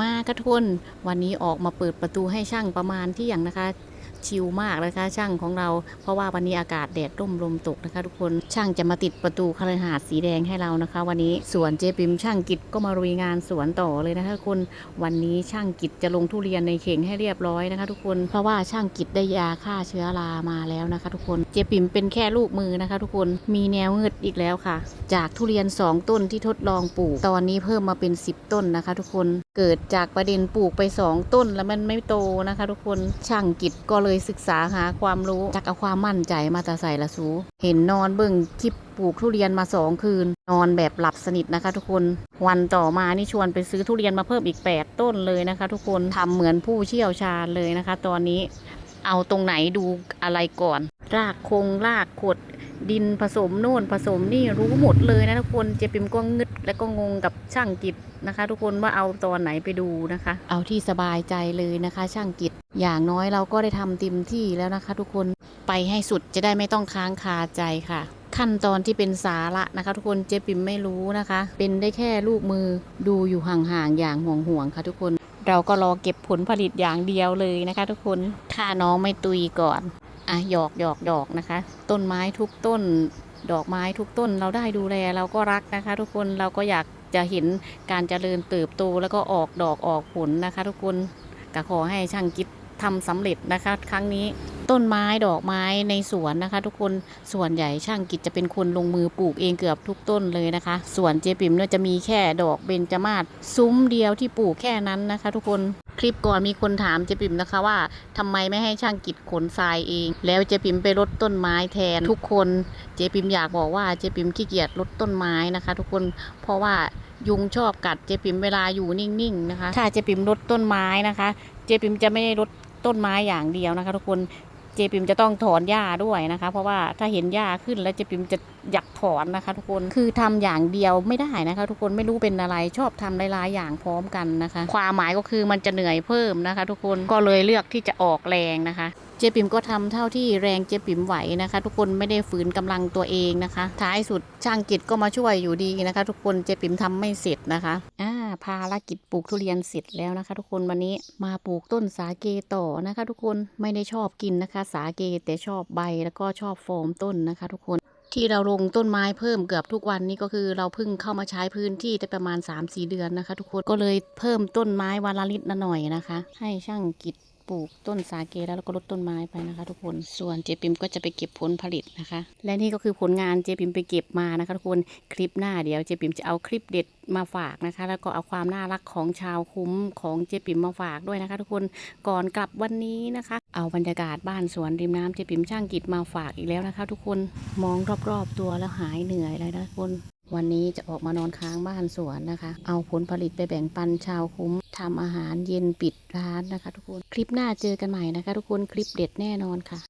มากระทนวันนี้ออกมาเปิดประตูให้ช่างประมาณที่อย่างนะคะชิลมากนะคะช่างของเรา เพราะว่าวันนี้อากาศแดดร่มลมตกนะคะ ทุกคนช่างจะมาติดประตูคฤหาสน์สีแดงให้เรานะคะ วันนี้สวนเจปิมช่างกิจก็มารุยงานสวนต่อเลยนะคะทุกคนวันนี้ช่างกิจจะลงทุเรียนในเข่งให้เรียบร้อยนะคะ ทุกคนเพราะว่าช่างกิจได้ยาฆ่าเชื้อรามาแล้วนะคะ ทุกคนเจปิมเป็นแค่ลูกมือนะคะ ทุกคนมีแนวเงืดอีกแล้วค่ะ จากทุเรียน 2 ต้นที่ทดลองปลูก ตอนนี้เพิ่มมาเป็น 10 ต้นนะคะ ทุกคนเกิดจากประเด็นปลูกไป2ต้นแล้วมันไม่โตนะคะ ทุกคนช่างกิจก็เลยศึกษาหาความรู้จากเอาความมั่นใจมาแตาใส่ละสูเห็นนอนเบิ่งคลิปปลูกทุเรียนมาสองคืน นอนแบบหลับสนิทนะคะ ทุกคนวันต่อมานี่ชวนไปซื้อทุเรียนมาเพิ่มอีก 8 ต้นเลยนะคะ ทุกคนทำเหมือนผู้เชี่ยวชาญเลยนะคะ ตอนนี้เอาตรงไหนดูอะไรก่อน รากคงรากขด ดินผสมโน่นผสมนี่รู้หมดเลยนะทุกคนเจปิมก็งึดและก็งงกับช่างกิจนะคะ ทุกคนว่าเอาตอนไหนไปดูนะคะ เอาที่สบายใจเลยนะคะ ช่างกิจอย่างน้อยเราก็ได้ทำเต็มที่แล้วนะคะ ทุกคนไปให้สุดจะได้ไม่ต้องค้างคาใจค่ะขั้นตอนที่เป็นสาระนะคะ ทุกคนเจปิมไม่รู้นะคะ เป็นได้แค่ลูกมือดูอยู่ห่างๆอย่างห่วงๆค่ะทุกคน เราก็รอเก็บผลผลิตอย่างเดียวเลยนะคะ ทุกคนถ้าน้องไม่ตุยก่อน อะหยอกหยอกหยอกนะคะ ต้นไม้ทุกต้น ดอกไม้ทุกต้น เราได้ดูแลเราก็รักนะคะ ทุกคนเราก็อยากจะเห็นการเจริญเติบโตแล้วก็ออกดอกออกผลนะคะ ทุกคนก็ขอให้ช่างกิจทำสำเร็จนะคะ ครั้งนี้ต้นไม้ดอกไม้ในสวนนะคะ ทุกคนส่วนใหญ่ช่างกิจจะเป็นคนลงมือปลูกเองเกือบทุกต้นเลยนะคะ ส่วนเจปิมเนี่ยจะมีแค่ดอกเบญจมาศซุ้มเดียวที่ปลูกแค่นั้นนะคะ ทุกคน คลิปก่อนมีคนถามเจ๊ปิมนะคะว่าทำไมไม่ให้ช่างกิจขนทรายเอง แล้วเจ๊ปิมไปลดต้นไม้แทน ทุกคนเจ๊ปิมอยากบอกว่าเจ๊ปิมขี้เกียจลดต้นไม้นะคะ ทุกคนเพราะว่ายุงชอบกัดเจ๊ปิมเวลาอยู่นิ่งๆนะคะ ถ้าเจ๊ปิมลดต้นไม้นะคะ เจ๊ปิมจะไม่ได้ลดต้นไม้อย่างเดียวนะคะ ทุกคน เจปิมจะต้องถอนหญ้าด้วยนะคะ เพราะว่าถ้าเห็นหญ้าขึ้นแล้วเจปิมจะอยากถอนนะคะ ทุกคนคือทำอย่างเดียวไม่ได้นะคะ ทุกคนไม่รู้เป็นอะไรชอบทำหลายๆอย่างพร้อมกันนะคะ ความหมายก็คือมันจะเหนื่อยเพิ่มนะคะ ทุกคนก็เลยเลือกที่จะออกแรงนะคะเจปิมก็ทำเท่าที่แรงเจปิมไหวนะคะ ทุกคนไม่ได้ฝืนกำลังตัวเองนะคะ ท้ายสุดช่างกิจก็มาช่วยอยู่ดีนะคะ ทุกคนเจปิมทำไม่เสร็จนะคะอ่า ภารกิจปลูกทุเรียนเสร็จแล้วนะคะ ทุกคนวันนี้มาปลูกต้นสาเกต่อนะคะ ทุกคนไม่ได้ชอบกินนะคะ สาเกแต่ชอบใบแล้วก็ชอบโฟมต้นนะคะ ทุกคนที่เราลงต้นไม้เพิ่มเกือบทุกวันนี้ก็คือเราเพิ่งเข้ามาใช้พื้นที่ได้ประมาณ 3-4 เดือนนะคะ ทุกคนก็เลยเพิ่มต้นไม้วันละลิตรละหน่อยนะคะ ให้ช่างกิจ ปลูกต้นสาเกแล้วเราก็ลดต้นไม้ไปนะคะ ทุกคนส่วนเจปิมก็จะไปเก็บผลผลิตนะคะ และนี่ก็คือผลงานเจปิมไปเก็บมานะคะทุกคนคลิปหน้าเดี๋ยวเจปิมจะเอาคลิปเด็ดมาฝากนะคะ แล้วก็เอาความน่ารักของชาวคุ้มของเจปิมมาฝากด้วยนะคะ ทุกคนก่อนกลับวันนี้นะคะ เอาบรรยากาศบ้านสวนริมน้ำเจปิมช่างกิจมาฝากอีกแล้วนะคะ ทุกคนมองรอบๆตัวแล้วหายเหนื่อยเลยนะทุกคน วันนี้จะออกมานอนค้างบ้านสวนนะคะ เอาผลผลิตไปแบ่งปันชาวคุ้มทำอาหารเย็นปิดร้านนะคะ ทุกคน คลิปหน้าเจอกันใหม่นะคะ ทุกคน คลิปเด็ดแน่นอนค่ะ